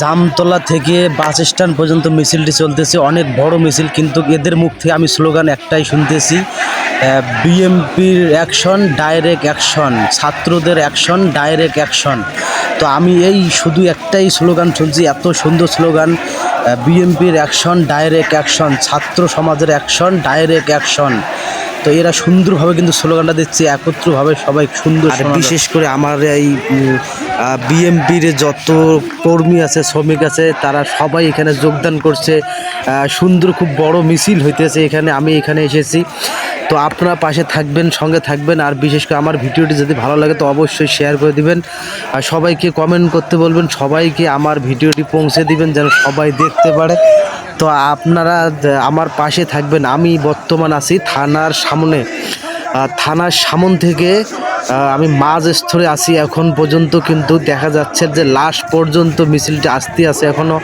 জামতলা থেকে bus stand পর্যন্ত মিছিলটি চলতেছে। অনেক বড় মিছিল কিন্তু এদের মুখ থেকে আমি স্লোগান একটাই শুনতেছি বিএমপির অ্যাকশন ডাইরেক্ট অ্যাকশন ছাত্রদের অ্যাকশন ডাইরেক্ট অ্যাকশন। তো আমি এই শুধু একটাই স্লোগান শুনছি এত সুন্দর স্লোগান বিএমপির অ্যাকশন ডাইরেক্ট অ্যাকশন ছাত্র সমাজের অ্যাকশন ডাইরেক্ট অ্যাকশন। তো এরা সুন্দরভাবে কিন্তু স্লোগানটা দিচ্ছে একত্রভাবে সবাই সুন্দর বিশেষ করে আমার এই বিএমপির যত কর্মী আছে, শ্রমিক আছে, তারা সবাই এখানে যোগদান করছে। সুন্দর খুব বড় মিছিল হইতেছে এখানে, আমি এখানে এসেছি। তো আপনারা পাশে থাকবেন, সঙ্গে থাকবেন, আর বিশেষ করে আমার ভিডিওটি যদি ভালো লাগে, তো অবশ্যই শেয়ার করে দিবেন। আর সবাইকে কমেন্ট করতে বলবেন, সবাইকে আমার ভিডিওটি পৌঁছে দিবেন, যেন সবাই দেখতে পারে। তো আপনারা আমার পাশে থাকবেন। আমি বর্তমান আছি থানার সামনে। থানার সামন থেকে আমি মাঝ স্তরে আছি, এখন পর্যন্ত কিন্তু দেখা যাচ্ছে যে লাস্ট পর্যন্ত মিছিলটা আসতে আছে এখনও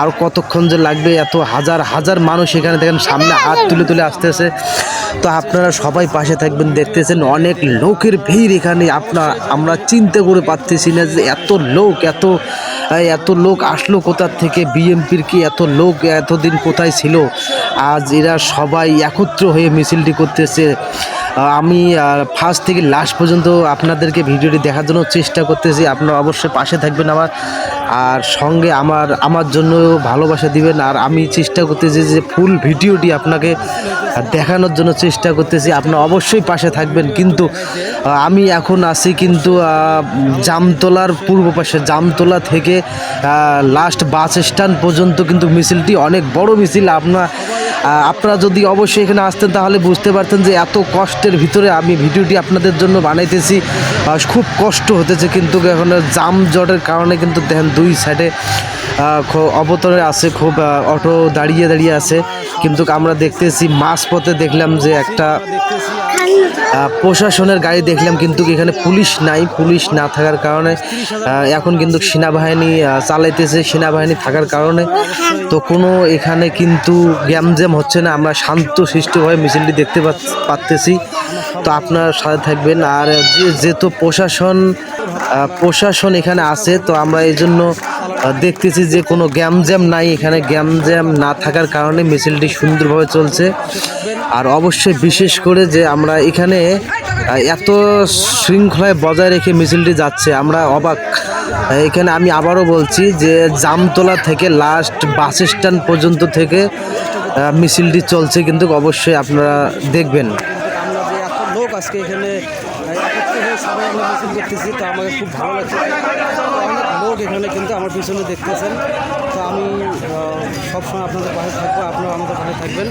আর কতক্ষণ যে লাগবে, এত হাজার হাজার মানুষ এখানে দেখেন সামনে হাত তুলে তুলে আসতেছে তো আপনারা সবাই পাশে থাকবেন, দেখতেছেন অনেক লোকের ভিড় এখানে। আপনার আমরা চিন্তা করে পারতেছি না যে এত লোক, এত এত লোক আসলো কোথার থেকে, বিএমপির কি এত লোক এতদিন কোথায় ছিল? আজ এরা সবাই একত্র হয়ে মিছিলটি করতেছে। আমি ফার্স্ট থেকে লাস্ট পর্যন্ত আপনাদেরকে ভিডিওটি দেখার জন্য চেষ্টা করতেছি। আপনারা অবশ্যই পাশে থাকবেন আমার, আর সঙ্গে আমার আমার জন্য ভালোবাসা দিবেন। আর আমি চেষ্টা করতেছি যে ফুল ভিডিওটি আপনাকে দেখানোর জন্য চেষ্টা করতেছি। আপনারা অবশ্যই পাশে থাকবেন। কিন্তু আমি এখন আছি কিন্তু জামতলার পূর্ব পাশে। জামতলা থেকে লাস্ট বাস স্ট্যান্ড পর্যন্ত কিন্তু মিছিলটি অনেক বড় মিছিল। আপনার আপনারা যদি অবশ্যই এখানে আসতেন তাহলে বুঝতে পারতেন যে এত কষ্টের ভিতরে আমি ভিডিওটি আপনাদের জন্য বানাইতেছি। খুব কষ্ট হতেছে কিন্তু এখন জাম জটের কারণে কিন্তু দেখেন দুই সাইডে অবতরে আছে, খুব অটো দাঁড়িয়ে দাঁড়িয়ে আছে। কিন্তু আমরা দেখতেছি মাঝপথে দেখলাম যে একটা প্রশাসনের গাড়ি দেখলাম কিন্তু এখানে পুলিশ নাই, পুলিশ না থাকার কারণে এখন কিন্তু সেনাবাহিনী চালাইতেছে, সেনাবাহিনী থাকার কারণে। তো কোনো এখানে কিন্তু গ্যামজ্যাম হচ্ছে না, আমরা শান্ত সৃষ্টিভাবে মিছিলটি দেখতে পাচ- পারতেছি। তো আপনার সাথে থাকবেন। আর যেহেতু প্রশাসন প্রশাসন এখানে আছে, তো আমরা এই জন্য দেখতেছি যে কোনো গ্যামজ্যাম নাই। এখানে গ্যামজ্যাম না থাকার কারণে মিছিলটি সুন্দরভাবে চলছে। আর অবশ্যই বিশেষ করে যে আমরা এখানে এত শৃঙ্খলায় বজায় রেখে মিছিলটি যাচ্ছে, আমরা অবাক। এখানে আমি আবারও বলছি যে জামতলা থেকে লাস্ট বাস স্ট্যান্ড পর্যন্ত থেকে মিছিলটি চলছে, কিন্তু অবশ্যই আপনারা দেখবেন। লোক আজকে এখানে সবাই দেখতেছি, তো আমাকে খুব ভালো লাগছে। লোক এখানে কিন্তু আমার পিছনে দেখতেছেন। তো আমি সবসময় আপনাদের পাশে থাকব আপনারা আমাদের পাশে থাকবেন।